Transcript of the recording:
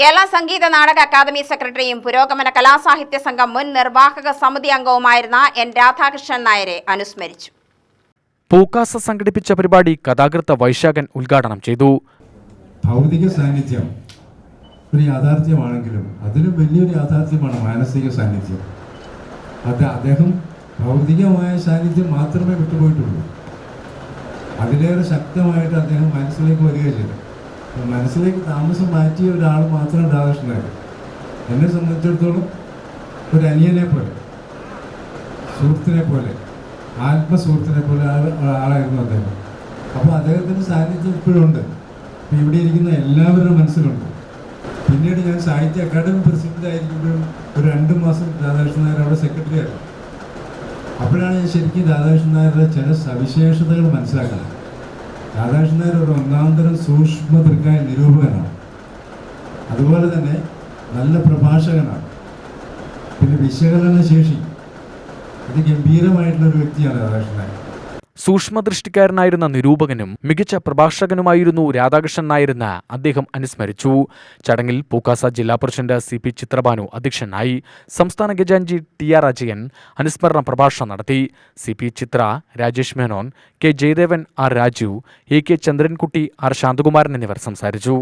Kerala Sangeetha Nataka academy സെക്രട്ടറിയും പുരോഗമന കലാസാഹിത്യ സംഘം മുൻ നിർവാഹക സമിതി അംഗവുമായിരുന്ന എൻ രാധാകൃഷ്ണൻ നായരെ അനുസ്മരിച്ചു. പൂക്കാസ സംഘടിപ്പിച്ച പരിപാടി കഥാകൃത്ത് വൈശാഖൻ ഉദ്ഘാടനം ചെയ്തു. ഭൗതിക സാന്നിധ്യം ഒരു യാഥാർത്ഥ്യമാണെങ്കിലും അതിലും വലിയൊരു യാഥാർത്ഥ്യമാണ് മാനസിക സാന്നിധ്യം. അത് അദ്ദേഹം ഭൗതികമായ സാന്നിധ്യം മാത്രമേ വിട്ടുപോയിട്ടുള്ളൂ. അതിലേറെ ശക്തമായിട്ട് അദ്ദേഹം മനസ്സിലേക്ക് വരികയും ചെയ്തു അപ്പോൾ മനസ്സിലേക്ക് താമസം മാറ്റിയ ഒരാൾ മാത്രം രാധാകൃഷ്ണനായിരുന്നു എന്നെ സംബന്ധിച്ചിടത്തോളം ഒരു അനിയനെ പോലെ സുഹൃത്തിനെ പോലെ ആത്മസുഹൃത്തിനെ പോലെ ആളായിരുന്നു അദ്ദേഹം. അപ്പോൾ അദ്ദേഹത്തിന്റെ സാന്നിധ്യം ഇപ്പോഴും ഉണ്ട്. ഇപ്പം ഇവിടെ ഇരിക്കുന്ന എല്ലാവരുടെ മനസ്സിലുണ്ട് പിന്നീട് ഞാൻ സാഹിത്യ അക്കാദമി പ്രസിഡന്റ് ആയിരിക്കുമ്പോഴും ഒരു രണ്ട് മാസം രാധാകൃഷ്ണൻ നായർ അവിടെ സെക്രട്ടറി ആയിരുന്നു. അപ്പോഴാണ് ഞാൻ ശരിക്കും രാധാകൃഷ്ണൻ നായരുടെ ചില സവിശേഷതകൾ മനസ്സിലാക്കുന്നത്. രാധാകൃഷ്ണൻ ഒരു ഒന്നാന്തരം തരം സൂക്ഷ്മ ദൃക്കായ നിരൂപകനാണ്. അതുപോലെ തന്നെ നല്ല പ്രഭാഷകനാണ്. പിന്നെ വിശകലന ശേഷി ഇത് ഗംഭീരമായിട്ടുള്ള ഒരു വ്യക്തിയാണ് രാധാകൃഷ്ണൻ. സൂക്ഷ്മദൃഷ്ടിക്കാരനായിരുന്ന നിരൂപകനും മികച്ച പ്രഭാഷകനുമായിരുന്നു രാധാകൃഷ്ണൻ നായരെന്ന് അദ്ദേഹം അനുസ്മരിച്ചു. ചടങ്ങിൽ പൂക്കാസ ജില്ലാ പ്രസിഡന്റ് സി പി ചിത്രബാനു അധ്യക്ഷനായി സംസ്ഥാന ഖജാൻജി ടി ആർ അജയൻ അനുസ്മരണ പ്രഭാഷണം നടത്തി. C P Chithra Rajesh Menon K Jayadevan R Raju A K Chandrankutty R Santhakumaran എന്നിവർ സംസാരിച്ചു.